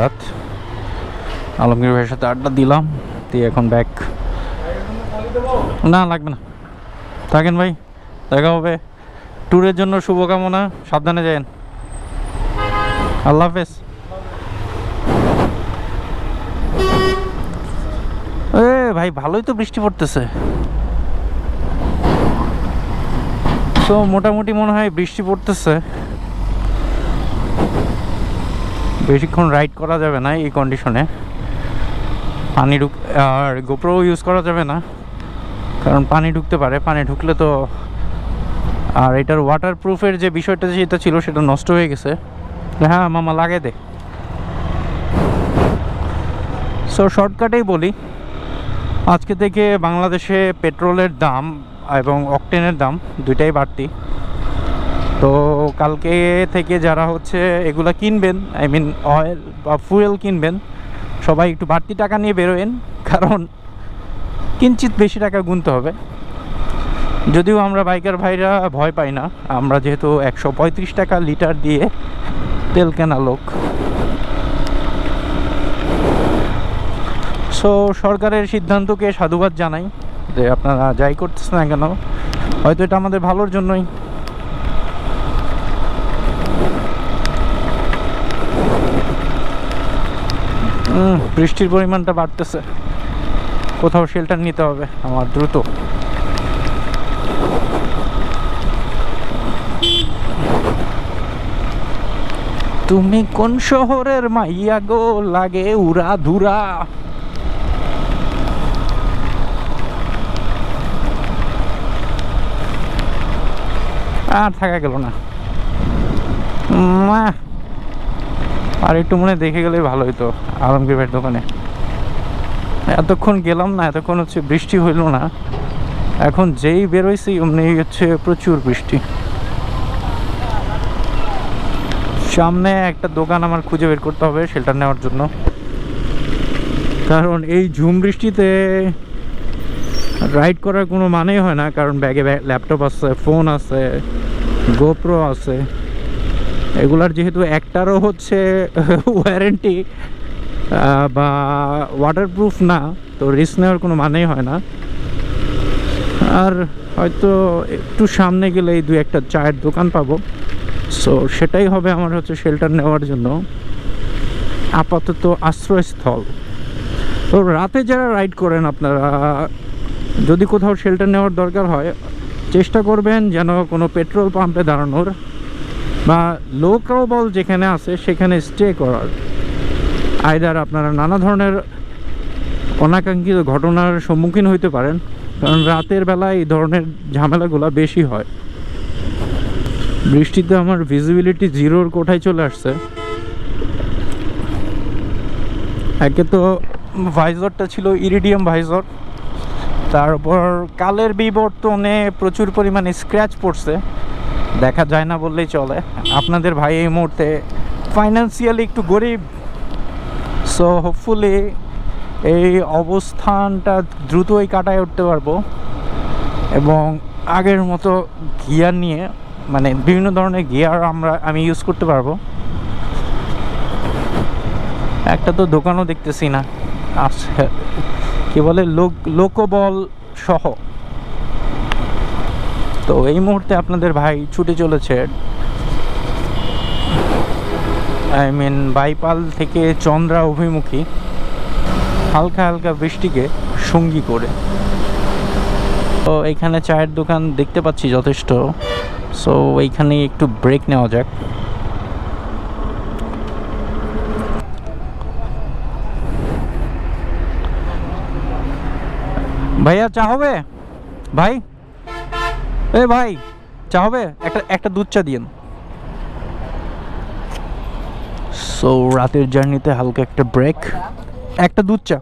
রাত আলমগীর ভাইয়ের সাথে আড্ডা দিলাম, দিয়ে এখন ব্যাক না, লাগবে না। থাকেন ভাই, দেখা হবে। ট্যুরের জন্য শুভকামনা, সাবধানে যায়েন আল্লাহ হাফেজ। এ ভাই, ভালোই তো বৃষ্টি পড়তেছে। তো মোটামুটি মনে হয় বৃষ্টি পড়তেছে। বেশিক্ষণ রাইড করা যাবে না এই কন্ডিশনে পানি ঢুক আর গোপ্রো ইউজ করা যাবে না। কারণ পানি ঢুকতে পারে, পানি ঢুকলে তো আর এটার ওয়াটার প্রুফের যে বিষয়টা যেটা ছিল সেটা নষ্ট হয়ে গেছে। হ্যাঁ মামা, লাগে দে। সো শর্টকাটেই বলি। আজকে থেকে বাংলাদেশে পেট্রোলের দাম এবং অকটেনের দাম দুইটাই বাড়তি। তো কালকে থেকে যারা হচ্ছে এগুলা কিনবেন আই মিন অয়েল বা ফুয়েল কিনবেন, সবাই একটু বাড়তি টাকা নিয়ে বেরোয়েন, কারণ কিঞ্চিত বেশি টাকা গুনতে হবে। যদিও আমরা বাইকার ভাইরা ভয় পাই না, আমরা যেহেতু একশো পঁয়ত্রিশ টাকা লিটার দিয়ে তেল কেনা লোক। সো সরকারের সিদ্ধান্তকে সাধুবাদ জানাই যে আপনারা যাই করতেছেন না কেন, হয়তো এটা আমাদের ভালোর জন্যই। উম, বৃষ্টির পরিমাণটা বাড়তেছে। কোথাও শেল্টার নিতে হবে আমার দ্রুত। তুমি কোন শহরের মাইয়া গো? লাগে উড়া ধুরা আর থাকা গেল না। আহ। আর একটু মনে দেখে গেলে ভালো হতো আলমগীর ভাইয়ের দোকানে। এতক্ষণ গেলাম না, এতক্ষণ হচ্ছে বৃষ্টি হইল না। এখন যেই বেরোইছি, অমনি হচ্ছে প্রচুর বৃষ্টি। সামনে একটা দোকান আমার খুঁজে বের করতে হবে শেল্টার নেওয়ার জন্য। কারণ এই ঝুম বৃষ্টিতে রাইড করার কোনো মানেই হয় না, কারণ ব্যাগে ল্যাপটপ আছে ফোন আছে গোপ্রো আছে। এগুলার যেহেতু একটারও হচ্ছে ওয়ারেন্টি বা ওয়াটারপ্রুফ না, তো রিস্ক নেওয়ার কোনো মানেই হয় না। আর হয়তো একটু সামনে গেলে এই দু একটা চায়ের দোকান পাবো। সো সেটাই হবে আমার হচ্ছে শেল্টার নেওয়ার জন্য। আপাতত আশ্রয়স্থল। তো রাতে যারা রাইড করেন আপনারা, যদি কোথাও শেল্টার নেওয়ার দরকার হয়, চেষ্টা করবেন যেন কোনো পেট্রোল পাম্পে দাঁড়ানোর। বা লো বল যেখানে আছে, সেখানে স্টে করার। আয়দার আপনারা নানা ধরনের অনাকাঙ্ক্ষিত ঘটনার সম্মুখীন হইতে পারেন, কারণ রাতের বেলায় এই ধরনের ঝামেলাগুলো বেশি হয়। বৃষ্টিতে আমার ভিজিবিলিটি জিরোর কোঠায় চলে আসছে। একে তো ভাইজরটা ছিল ইরিডিয়াম ভাইজর। তারপর কালের বিবর্তনে প্রচুর পরিমাণে স্ক্র্যাচ পড়ছে। দেখা যায় না বললেই চলে। আপনাদের ভাই এই মুহূর্তে ফাইন্যান্সিয়ালি একটু গরিব। সো হোপফুলি এই অবস্থানটা দ্রুতই কাটায় উঠতে পারব। এবং আগের মতো গিয়ার নিয়ে মানে বিভিন্ন ধরনের গিয়ার আমরা, আমি ইউজ করতে পারব। একটা তো দোকানও দেখতেছি না। আচ্ছা কি বলে, লোক, লোকবল সহ। তো এই মুহূর্তে আপনাদের ভাই ছুটে চলেছে। আই মিন বাইপাল থেকে চন্দ্রা অভিমুখী হালকা হালকা বৃষ্টিকে সঙ্গী করে। তো এখানে চায়ের দোকান দেখতে পাচ্ছি যথেষ্ট। সো এইখানে একটু ব্রেক নেওয়া যাক। ভাইয়া, চা হবে? ভাই? এ ভাই, চা হবে? একটা একটা দুধ চা দিন সো রাতের জার্নিতে হালকা একটা ব্রেক একটা দুধ চা।